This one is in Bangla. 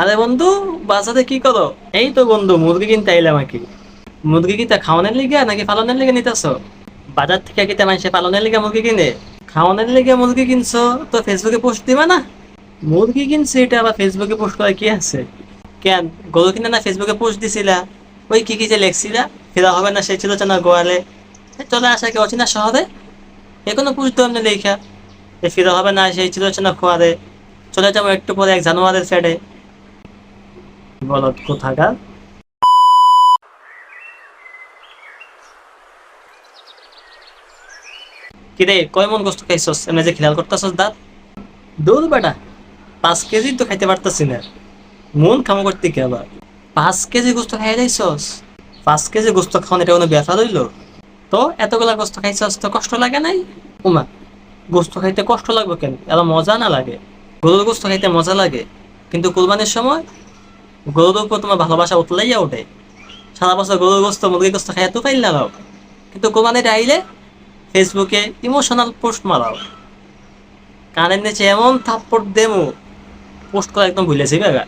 আরে বন্ধু, বাসাতে কি করো? এই তো বন্ধু, মুরগি কিনতে আইলাম আর কি। মুরগি কিনতে খাওয়ানোর লিগে নাকি পালনের লিগে নিতেছ? বাজার থেকে কিনতে মানুষে পালনের লিগে মুরগি কিনে? খাওয়ানোর লিগে মুরগি কিনছো? তো ফেসবুকে পোস্ট দিবা না? মুরগি কিনছে এটা, আবার ফেসবুকে পোস্ট করে কি আছে? কেন? গরু কিনে না ফেসবুকে পোস্ট দিছিলা? ওই কি কি যে লেখছিলা? ফেরা হবে না, সে ছিল না গোয়ালে। চলে আসা কি অচেনা শহরে? এ কোনো পোস্ট তো এমনি লেখা ফিরা হবে না সেই ছিল না খোয়ারে চলে যাব একটু পরে এক জানুয়ারের ফেডে কোথাকার? কিরে কয় মন গোস্ত খাইছস? যে খেয়াল করতেছস দাঁত? বেটা, পাঁচ কেজি তো খাইতে না। মন খামো করতে পাঁচ কেজি গোস্ত খাই যাইছস? পাঁচ কেজি গোস্ত খাওয়ান এটা কোনো ব্যাপার হইল তো এতগুলা গোস্ত খাইছস, তো কষ্ট লাগে নাই? উমা, গোস্ত খাইতে কষ্ট লাগবে কেন? এত মজা না লাগে। গরুর গোস্ত খাইতে মজা লাগে। কিন্তু কোরবানির সময় উপর তোমার ভালোবাসা উতলাইয়া ওঠে। সারা বছর গরুর গোস্ত মুরগি গোস্ত খাইয়া তো ফাইল লাগাও কিন্তু কোমানে আইলে ফেসবুকে ইমোশনাল পোস্ট মারাও। কানের নিচে এমন থাপ্পড় দেমো পোস্ট করা একদম ভুলেছি বেগা